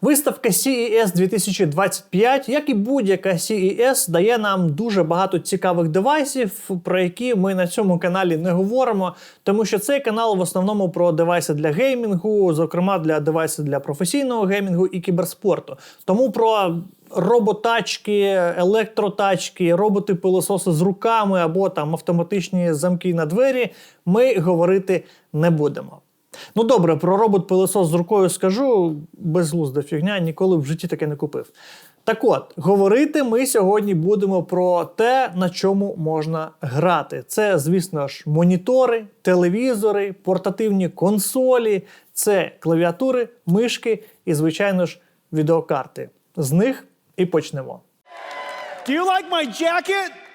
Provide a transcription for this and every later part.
Виставка CES 2025, як і будь-яка CES, дає нам дуже багато цікавих девайсів, про які ми на цьому каналі не говоримо, тому що цей канал в основному про девайси для геймінгу, зокрема для девайсів для професійного геймінгу і кіберспорту. Тому про роботачки, електротачки, роботи-пилососи з руками або там автоматичні замки на двері ми говорити не будемо. Ну добре, про робот-пилосос з рукою скажу, безглузда фігня, ніколи в житті таке не купив. Так от, говорити ми сьогодні будемо про те, на чому можна грати. Це, звісно ж, монітори, телевізори, портативні консолі, це клавіатури, мишки і, звичайно ж, відеокарти. З них і почнемо. Do you like my jacket?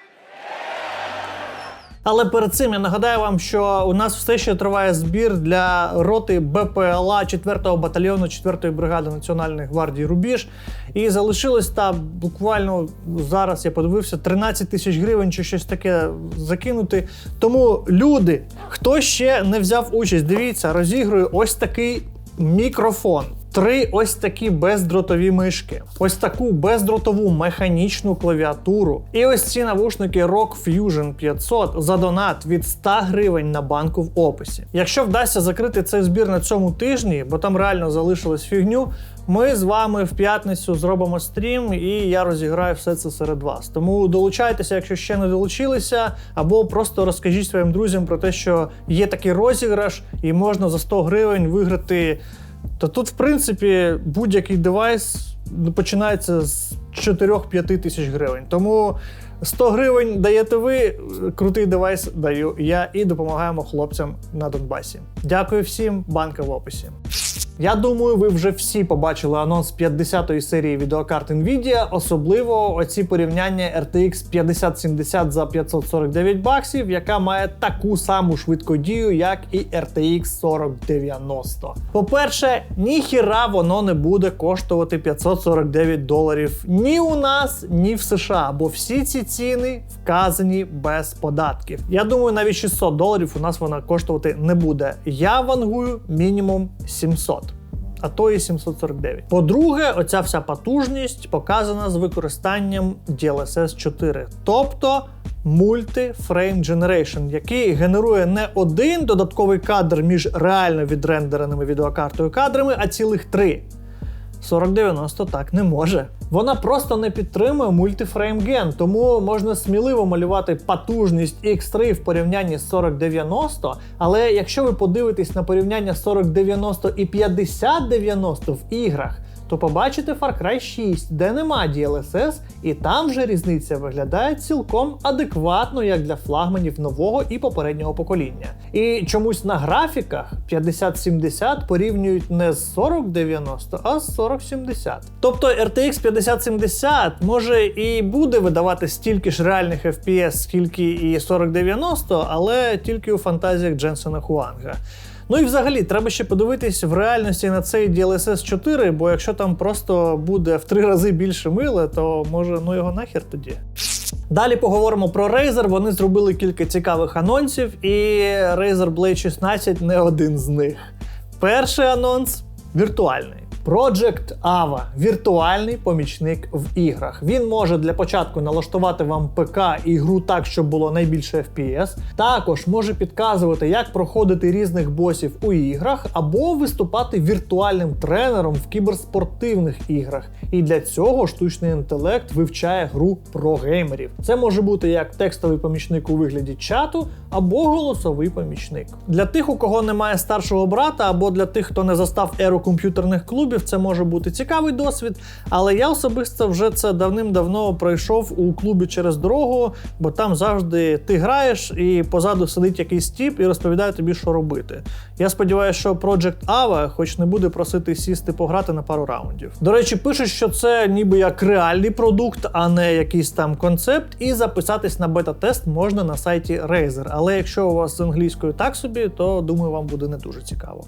Але перед цим я нагадаю вам, що у нас все ще триває збір для роти БПЛА 4-го батальйону 4-ї бригади Національної гвардії Рубіж. І залишилось там буквально зараз я подивився 13 тисяч гривень чи щось таке закинути. Тому люди, хто ще не взяв участь, дивіться, розігрую ось такий мікрофон. Три ось такі бездротові мишки, ось таку бездротову механічну клавіатуру. І ось ці навушники ROG Fusion 500 за донат від 100 гривень на банку в описі. Якщо вдасться закрити цей збір на цьому тижні, бо там реально залишилось фігню. Ми з вами в п'ятницю зробимо стрім, і я розіграю все це серед вас. Тому долучайтеся, якщо ще не долучилися, або просто розкажіть своїм друзям про те, що є такий розіграш, і можна за 100 гривень виграти. То тут, в принципі, будь-який девайс ну, починається з 4-5 тисяч гривень. Тому 100 гривень даєте ви, крутий девайс даю я і допомагаємо хлопцям на Донбасі. Дякую всім, банка в описі. Я думаю, ви вже всі побачили анонс 50-ї серії відеокарт Nvidia, особливо оці порівняння RTX 5070 за 549 баксів, яка має таку саму швидкодію, як і RTX 4090. По-перше, ніхіра воно не буде коштувати 549 доларів ні у нас, ні в США, бо всі ці ціни вказані без податків. Я думаю, навіть 600 доларів у нас вона коштувати не буде. Я вангую мінімум 700 а то і 749. По-друге, оця вся потужність показана з використанням DLSS 4, тобто Multi-Frame Generation, який генерує не один додатковий кадр між реально відрендереними відеокартою кадрами, а цілих три. 4090 так не може. Вона просто не підтримує мультифрейм ген, тому можна сміливо малювати потужність X3 в порівнянні з 4090, але якщо ви подивитесь на порівняння 4090 і 5090 в іграх, то побачите Far Cry 6, де нема DLSS, і там вже різниця виглядає цілком адекватно, як для флагманів нового і попереднього покоління. І чомусь на графіках 5070 порівнюють не з 4090, а з 4070. Тобто RTX 5070 може і буде видавати стільки ж реальних FPS, скільки і 4090, але тільки у фантазіях Дженсена Хуанга. Ну і взагалі треба ще подивитись в реальності на цей DLSS 4, бо якщо там просто буде в три рази більше мила, то може ну його нахер тоді. Далі поговоримо про Razer. Вони зробили кілька цікавих анонсів, і Razer Blade 16 не один з них. Перший анонс віртуальний. Project Ava віртуальний помічник в іграх. Він може для початку налаштувати вам ПК і гру так, щоб було найбільше FPS. Також може підказувати, як проходити різних босів у іграх, або виступати віртуальним тренером в кіберспортивних іграх. І для цього штучний інтелект вивчає гру про геймерів. Це може бути як текстовий помічник у вигляді чату, або голосовий помічник. Для тих, у кого немає старшого брата, або для тих, хто не застав еру комп'ютерних клубів, це може бути цікавий досвід. Але я особисто вже це давним-давно пройшов у клубі через дорогу, бо там завжди ти граєш і позаду сидить якийсь тіп і розповідає тобі, що робити. Я сподіваюся, що Project Ava хоч не буде просити сісти пограти на пару раундів. До речі, пишуть, що це ніби як реальний продукт, а не якийсь там концепт. І записатись на бета-тест можна на сайті Razer. Але якщо у вас з англійською так собі, то думаю, вам буде не дуже цікаво.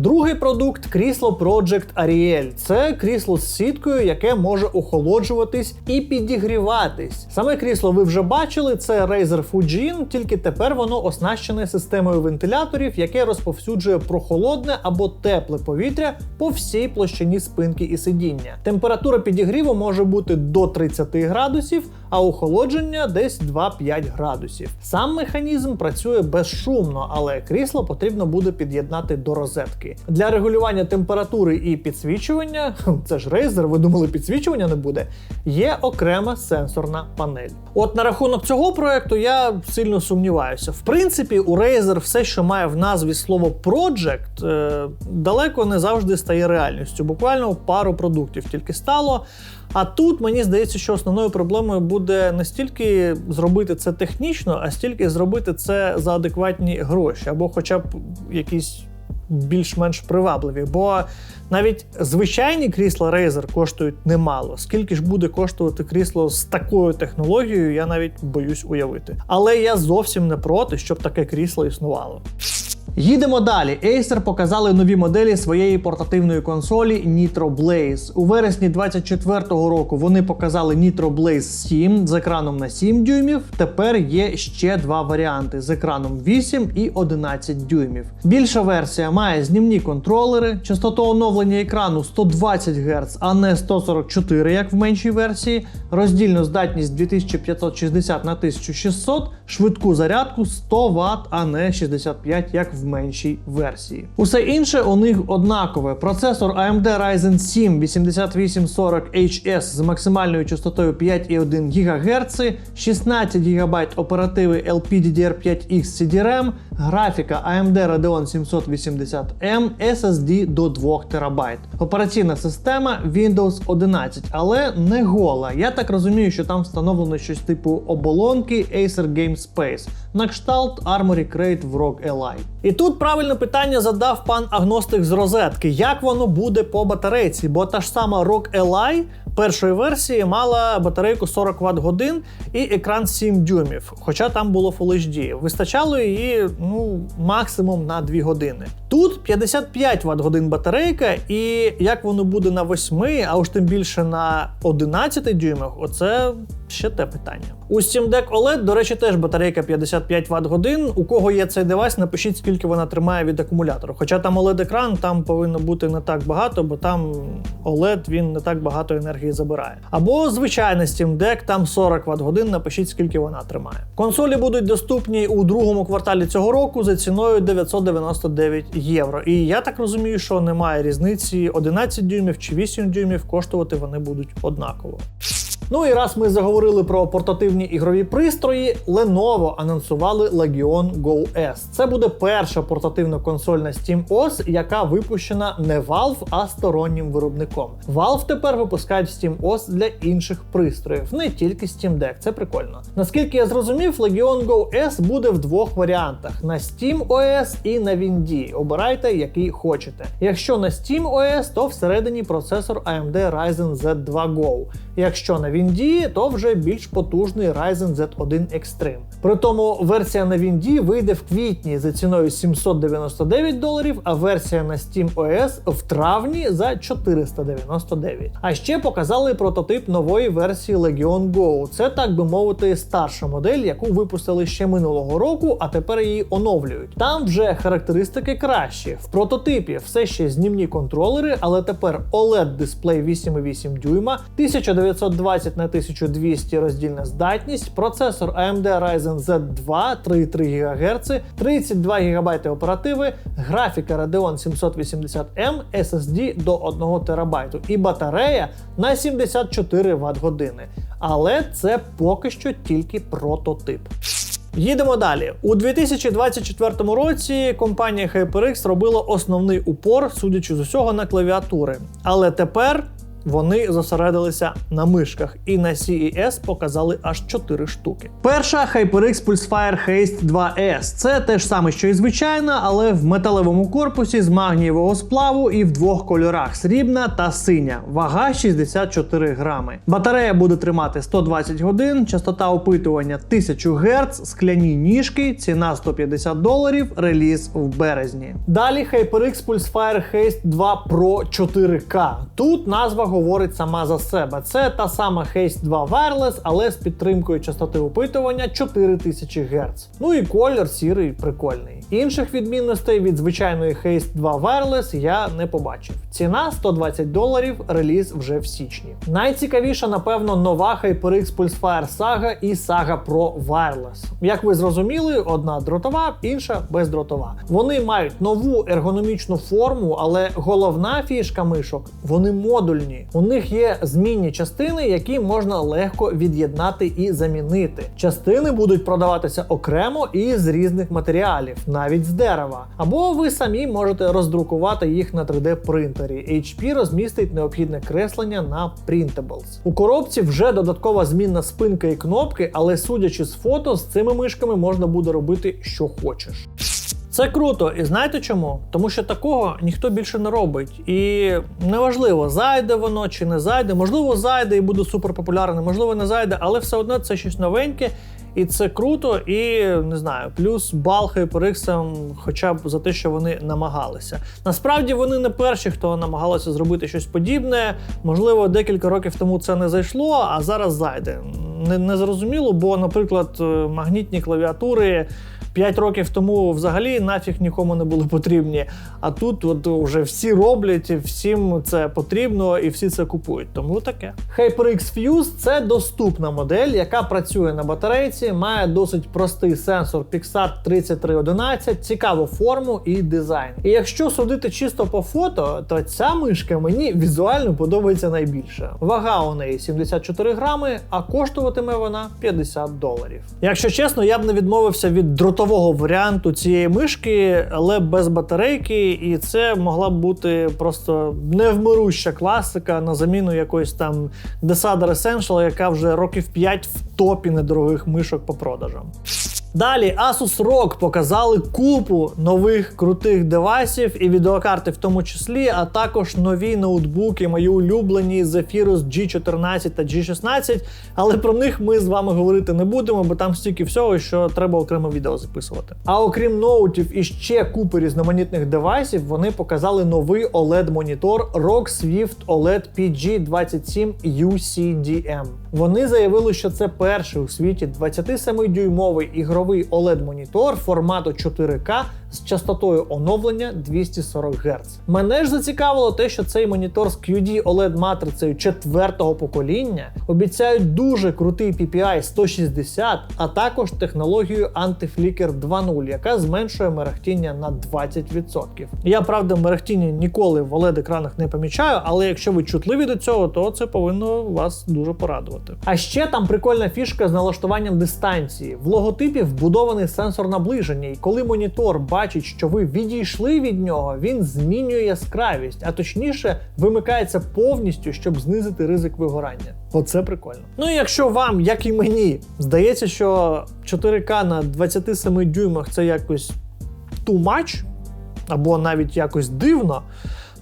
Другий продукт крісло Project Ariel. Це крісло з сіткою, яке може охолоджуватись і підігріватись. Саме крісло ви вже бачили, це Razer Fujin, тільки тепер воно оснащене системою вентиляторів, яке розповсюджує прохолодне або тепле повітря по всій площині спинки і сидіння. Температура підігріву може бути до 30 градусів, а охолодження десь 2-5 градусів. Сам механізм працює безшумно, але крісло потрібно буде під'єднати до розетки. Для регулювання температури і підсвічування, це ж Razer, ви думали, підсвічування не буде, є окрема сенсорна панель. От на рахунок цього проекту я сильно сумніваюся. В принципі, у Razer все, що має в назві слово Project, е, далеко не завжди стає реальністю. Буквально пару продуктів тільки стало. А тут мені здається, що основною проблемою буде не стільки зробити це технічно, а стільки зробити це за адекватні гроші, або хоча б якісь більш-менш привабливі. Бо навіть звичайні крісла Razer коштують немало. Скільки ж буде коштувати крісло з такою технологією, я навіть боюсь уявити. Але я зовсім не проти, щоб таке крісло існувало. Їдемо далі. Acer показали нові моделі своєї портативної консолі Nitro Blaze. У вересні 24-го року вони показали Nitro Blaze 7 з екраном на 7 дюймів. Тепер є ще два варіанти з екраном 8 і 11 дюймів. Більша версія має знімні контролери, частоту оновлення екрану 120 Гц, а не 144, як в меншій версії, роздільну здатність 2560 на 1600, швидку зарядку 100 Вт, а не 65, як в меншій версії. Усе інше у них однакове. Процесор AMD Ryzen 7 8840HS з максимальною частотою 5,1 ГГц, 16 ГБ оперативи LPDDR5X CDRAM, графіка AMD Radeon 780M, SSD до 2 ТБ. Операційна система Windows 11, але не гола. Я так розумію, що там встановлено щось типу оболонки Acer Game Space на кшталт Armory Crate в ROG Ally. І тут правильне питання задав пан агностик з розетки: як воно буде по батарейці? Бо та ж сама ROG Ally першої версії мала батарейку 40 Вт годин і екран 7 дюймів, хоча там було Full HD. Вистачало її ну максимум на 2 години. Тут 55 Вт годин батарейка, і як воно буде на 8, а уж тим більше на 11 дюймах, оце ще те питання. У Steam Deck OLED, до речі, теж батарейка 55 Вт годин. У кого є цей девайс, напишіть, скільки вона тримає від акумулятору. Хоча там OLED екран, там повинно бути не так багато, бо там OLED він не так багато енергії забирає. Або звичайний Steam Deck, там 40 Вт годин. Напишіть, скільки вона тримає. Консолі будуть доступні у другому кварталі цього року за ціною 999 євро. І я так розумію, що немає різниці 11 дюймів чи 8 дюймів, коштувати вони будуть однаково. Ну і раз ми заговорили про портативні ігрові пристрої, Lenovo анонсували Legion Go S. Це буде перша портативна консоль на SteamOS, яка випущена не Valve, а стороннім виробником. Valve тепер випускають SteamOS для інших пристроїв, не тільки Steam Deck. Це прикольно. Наскільки я зрозумів, Legion Go S буде в двох варіантах: на SteamOS і на Windy. Обирайте, який хочете. Якщо на SteamOS, то всередині процесор AMD Ryzen Z2 Go. Якщо на Windy, то вже більш потужний Ryzen Z1 Extreme. При тому версія на Windy вийде в квітні за ціною 799 доларів, а версія на SteamOS в травні за 499. А ще показали прототип нової версії Legion Go. Це так би мовити старша модель, яку випустили ще минулого року, а тепер її оновлюють. Там вже характеристики кращі. В прототипі все ще знімні контролери, але тепер OLED дисплей 8,8 дюйма, 1920 на 1200 роздільна здатність, процесор AMD Ryzen Z2 3,3 ГГц, 32 ГБ оперативи, графіка Radeon 780M, SSD до 1 ТБ і батарея на 74 Вт години. Але це поки що тільки прототип. Їдемо далі. У 2024 році компанія HyperX робила основний упор, судячи з усього, на клавіатури. Але тепер Вони зосередилися на мишках і на CES показали аж 4 штуки. Перша HyperX Pulsefire Haste 2S. Це те ж саме, що і звичайна, але в металевому корпусі з магнієвого сплаву і в двох кольорах: срібна та синя. Вага 64 грами. Батарея буде тримати 120 годин, частота опитування 1000 Гц, скляні ніжки, ціна 150 доларів, реліз в березні. Далі HyperX Pulsefire Haste 2 Pro 4K. Тут назва говорить сама за себе. Це та сама Haste 2 Wireless, але з підтримкою частоти опитування 4000 Гц. Ну і колір сірий прикольний. Інших відмінностей від звичайної Haste 2 Wireless я не побачив. Ціна 120 доларів, реліз вже в січні. Найцікавіша, напевно, нова HyperX Pulsefire Saga і Saga Pro Wireless. Як ви зрозуміли, одна дротова, інша бездротова. Вони мають нову ергономічну форму, але головна фішка мишок вони модульні. У них є змінні частини, які можна легко від'єднати і замінити. Частини будуть продаватися окремо і з різних матеріалів, навіть з дерева. Або ви самі можете роздрукувати їх на 3D принтері. HP розмістить необхідне креслення на Printables. У коробці вже додаткова змінна спинка і кнопки, але судячи з фото, з цими мишками можна буде робити, що хочеш. Це круто, і знаєте чому? Тому що такого ніхто більше не робить. І неважливо, зайде воно чи не зайде. Можливо, зайде і буде суперпопулярним, можливо, не зайде, але все одно це щось новеньке. І це круто, і не знаю, плюс бал HyperX, хоча б за те, що вони намагалися. Насправді вони не перші, хто намагалися зробити щось подібне. Можливо, декілька років тому це не зайшло, а зараз зайде. Не, не зрозуміло, бо, наприклад, е, магнітні клавіатури. 5 років тому взагалі нафіг нікому не були потрібні. А тут от вже всі роблять, всім це потрібно і всі це купують. Тому таке. HyperX Fuse це доступна модель, яка працює на батарейці, має досить простий сенсор Pixart 3311, цікаву форму і дизайн. І якщо судити чисто по фото, то ця мишка мені візуально подобається найбільше. Вага у неї 74 грами, а коштуватиме вона 50 доларів. Якщо чесно, я б не відмовився від дротового варіанту цієї мишки, але без батарейки, і це могла б бути просто невмируща класика на заміну якоїсь там Desader Essential, яка вже років 5 в топі недорогих мишок по продажам. Далі Asus ROG показали купу нових крутих девайсів і відеокарти в тому числі, а також нові ноутбуки, мої улюблені Zephyrus G14 та G16, але про них ми з вами говорити не будемо, бо там стільки всього, що треба окремо відео записувати. А окрім ноутів і ще купи різноманітних девайсів, вони показали новий OLED-монітор ROG Swift OLED PG27 UCDM. Вони заявили, що це перший у світі 27-дюймовий ігровий OLED-монітор формату 4К з частотою оновлення 240 Гц. Мене ж зацікавило те, що цей монітор з QD OLED матрицею четвертого покоління обіцяють дуже крутий PPI 160, а також технологію Anti-Flicker 2.0, яка зменшує мерехтіння на 20%. Я правда мерехтіння ніколи в OLED екранах не помічаю, але якщо ви чутливі до цього, то це повинно вас дуже порадувати. А ще там прикольна фішка з налаштуванням дистанції. В логотипі вбудований сенсор наближення, і коли монітор бачить, що ви відійшли від нього, він змінює яскравість, а точніше вимикається повністю, щоб знизити ризик вигорання. Оце прикольно. Ну і якщо вам, як і мені, здається, що 4К на 27 дюймах це якось too much, або навіть якось дивно.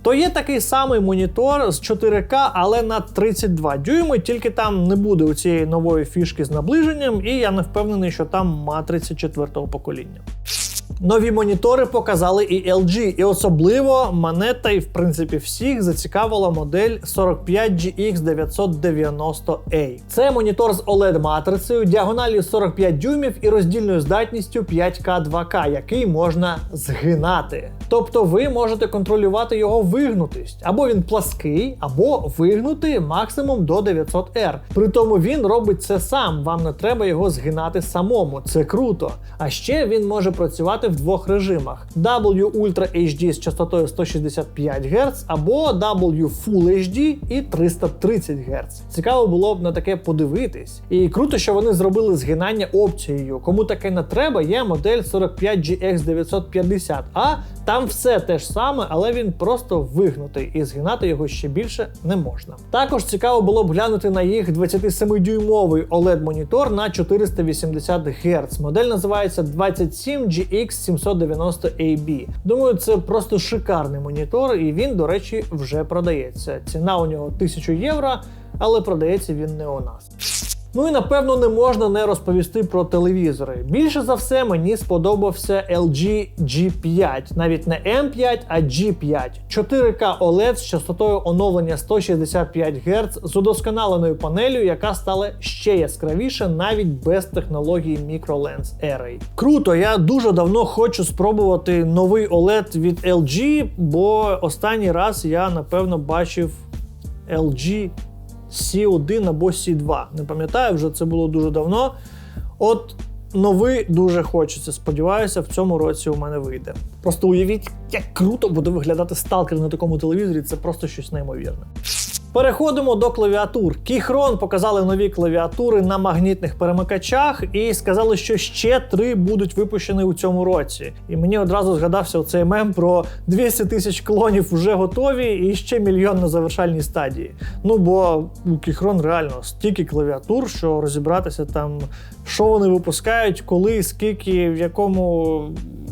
То є такий самий монітор з 4К, але на 32 дюйми, тільки там не буде у цієї нової фішки з наближенням, і я не впевнений, що там матриці 4-го покоління. Нові монітори показали і LG, і особливо мене та й в принципі всіх зацікавила модель 45GX990A. Це монітор з oled матрицею, діагональю 45 дюймів і роздільною здатністю 5К2К, який можна згинати. Тобто ви можете контролювати його вигнутість, або він плаский, або вигнути максимум до 900R. Притому він робить це сам, вам не треба його згинати самому. Це круто. А ще він може працювати в двох режимах: W Ultra HD з частотою 165 Гц або W Full HD і 330 Гц. Цікаво було б на таке подивитись. І круто, що вони зробили згинання опцією. Кому таке не треба, є модель 45GX950. А там все те ж саме, але він просто вигнутий, і згинати його ще більше не можна. Також цікаво було б глянути на їх 27-дюймовий OLED-монітор на 480 Гц. Модель називається 27GX790AB. Думаю, це просто шикарний монітор, і він, до речі, вже продається. Ціна у нього 1000 євро, але продається він не у нас. Ну і напевно не можна не розповісти про телевізори. Більше за все мені сподобався LG G5, навіть не M5, а G5. 4К OLED з частотою оновлення 165 Гц з удосконаленою панелью, яка стала ще яскравіше навіть без технології MicroLens Array. Круто, я дуже давно хочу спробувати новий OLED від LG, бо останній раз я напевно бачив LG C1 або C2. Не пам'ятаю, вже це було дуже давно. От новий дуже хочеться. Сподіваюся, в цьому році у мене вийде. Просто уявіть, як круто буде виглядати сталкер на такому телевізорі. Це просто щось неймовірне. Переходимо до клавіатур. Кіхрон показали нові клавіатури на магнітних перемикачах і сказали, що ще три будуть випущені у цьому році. І мені одразу згадався цей мем про 200 тисяч клонів вже готові і ще мільйон на завершальній стадії. Ну бо у Кіхрон реально стільки клавіатур, що розібратися там, що вони випускають, коли, скільки, в якому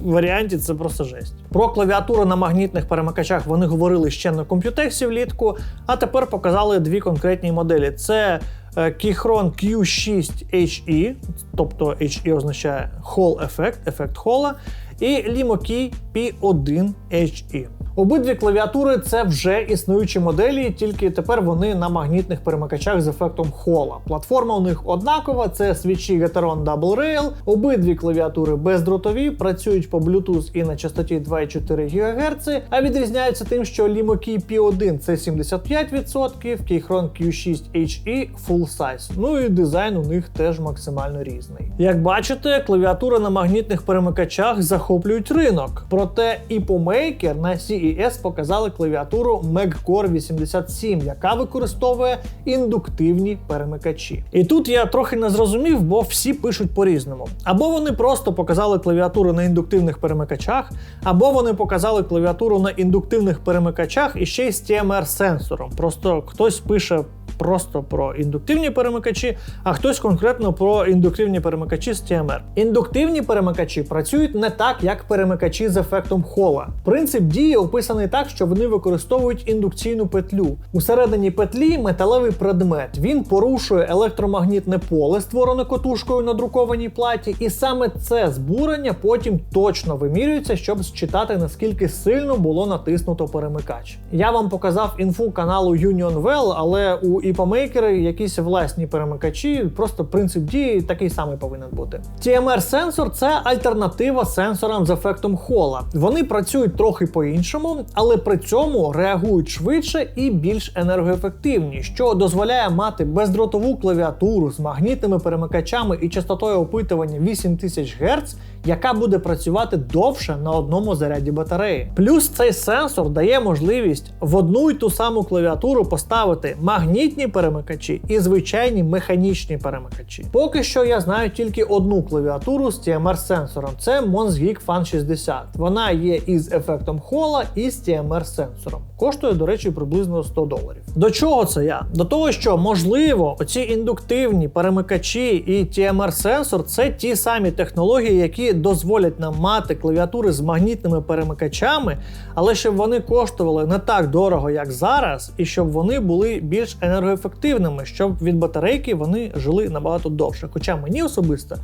варіанті це просто жесть. Про клавіатуру на магнітних перемикачах вони говорили ще на комп'ютексі влітку, а тепер показали дві конкретні моделі: це е, Keychron Q6 HE, тобто HE означає Hall ефект, ефект хола, і LimoKey P1 HE. Обидві клавіатури це вже існуючі моделі, тільки тепер вони на магнітних перемикачах з ефектом хола. Платформа у них однакова, це свічі Gateron Double Rail. Обидві клавіатури бездротові, працюють по Bluetooth і на частоті 2,4 ГГц, а відрізняються тим, що LimoKey P1 це 75%, Keychron Q6 HE Full Size. Ну і дизайн у них теж максимально різний. Як бачите, клавіатури на магнітних перемикачах захоплюють ринок. Проте і іпомейкер на CES показали клавіатуру MagCore 87, яка використовує індуктивні перемикачі. І тут я трохи не зрозумів, бо всі пишуть по-різному. Або вони просто показали клавіатуру на індуктивних перемикачах, або вони показали клавіатуру на індуктивних перемикачах і ще й з TMR-сенсором. Просто хтось пише просто про індуктивні перемикачі, а хтось конкретно про індуктивні перемикачі з TMR. Індуктивні перемикачі працюють не так, як перемикачі з ефектом хола. Принцип дії описаний так, що вони використовують індукційну петлю. Усередині петлі металевий предмет. Він порушує електромагнітне поле, створене котушкою на друкованій платі, і саме це збурення потім точно вимірюється, щоб считати наскільки сильно було натиснуто перемикач. Я вам показав інфу каналу Union Well, але у іпомейкери якісь власні перемикачі, просто принцип дії такий самий повинен бути. TMR-сенсор це альтернатива сенсорам з ефектом хола. Вони працюють трохи по-іншому, але при цьому реагують швидше і більш енергоефективні, що дозволяє мати бездротову клавіатуру з магнітними перемикачами і частотою опитування 8000 Гц, яка буде працювати довше на одному заряді батареї. Плюс цей сенсор дає можливість в одну й ту саму клавіатуру поставити магнітні перемикачі і звичайні механічні перемикачі. Поки що я знаю тільки одну клавіатуру з TMR-сенсором. Це Monsgeek Fan 60. Вона є із ефектом хола і з TMR-сенсором. Коштує, до речі, приблизно 100 доларів. До чого це я? До того, що можливо, оці індуктивні перемикачі і TMR-сенсор це ті самі технології, які дозволять нам мати клавіатури з магнітними перемикачами, але щоб вони коштували не так дорого, як зараз, і щоб вони були більш енергоефективними, щоб від батарейки вони жили набагато довше. Хоча мені особисто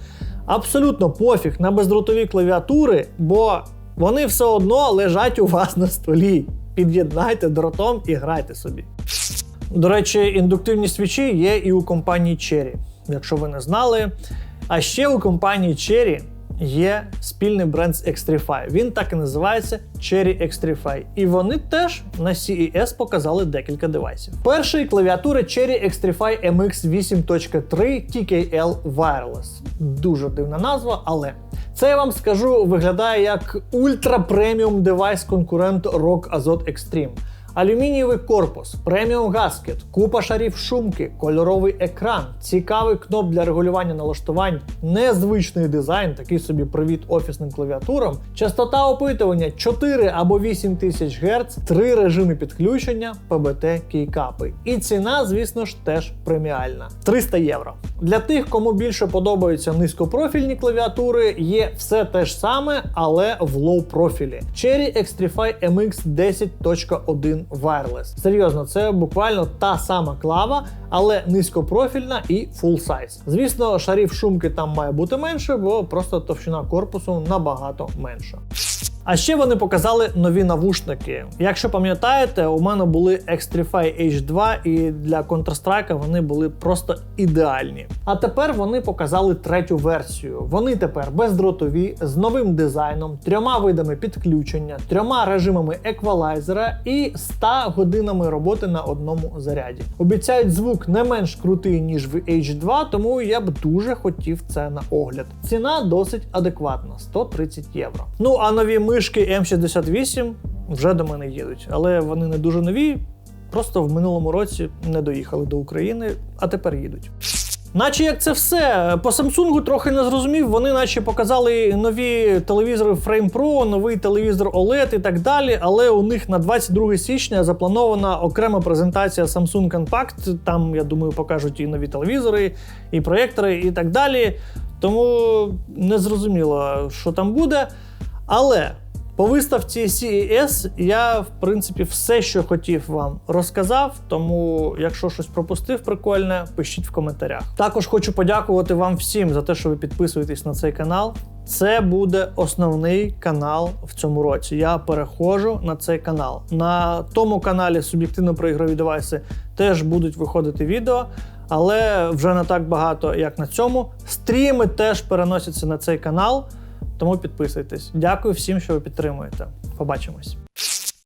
абсолютно пофіг на бездротові клавіатури, бо вони все одно лежать у вас на столі. Під'єднайте дротом і грайте собі. До речі, індуктивні свічі є і у компанії Cherry, якщо ви не знали. А ще у компанії Cherry є спільний бренд з Xtrify. Він так і називається Cherry Xtrify. І вони теж на CES показали декілька девайсів. Перший клавіатура Cherry Xtrify MX 8.3 TKL Wireless. Дуже дивна назва, але це я вам скажу виглядає як ультра преміум девайс конкурент ROG Azot Extreme. Алюмінієвий корпус, преміум гаскет, купа шарів шумки, кольоровий екран, цікавий кноп для регулювання налаштувань, незвичний дизайн, такий собі привіт офісним клавіатурам, частота опитування 4 або 8 тисяч Гц, три режими підключення, ПБТ кейкапи. І ціна, звісно ж, теж преміальна 300 євро. Для тих, кому більше подобаються низькопрофільні клавіатури, є все те ж саме, але в лоу профілі. Cherry Xtrify MX 10.1 Wireless. Серйозно, це буквально та сама клава, але низькопрофільна і full size. Звісно, шарів шумки там має бути менше, бо просто товщина корпусу набагато менша. А ще вони показали нові навушники. Якщо пам'ятаєте, у мене були Xtrify H2, і для Counter-Strike вони були просто ідеальні. А тепер вони показали третю версію. Вони тепер бездротові з новим дизайном, трьома видами підключення, трьома режимами еквалайзера і 100 годинами роботи на одному заряді. Обіцяють звук не менш крутий ніж в H2, тому я б дуже хотів це на огляд. Ціна досить адекватна 130 євро. Ну а нові мишки M68 вже до мене їдуть, але вони не дуже нові. Просто в минулому році не доїхали до України, а тепер їдуть. Наче як це все. По Samsung трохи не зрозумів. Вони наче показали нові телевізори Frame Pro, новий телевізор OLED і так далі. Але у них на 22 січня запланована окрема презентація Samsung Compact. Там, я думаю, покажуть і нові телевізори, і проєктори, і так далі. Тому не зрозуміло, що там буде. Але по виставці CES я, в принципі, все, що хотів вам розказав. Тому, якщо щось пропустив прикольне, пишіть в коментарях. Також хочу подякувати вам всім за те, що ви підписуєтесь на цей канал. Це буде основний канал в цьому році. Я переходжу на цей канал. На тому каналі суб'єктивно про ігрові девайси теж будуть виходити відео, але вже не так багато, як на цьому. Стріми теж переносяться на цей канал. Тому підписуйтесь. Дякую всім, що ви підтримуєте. Побачимось.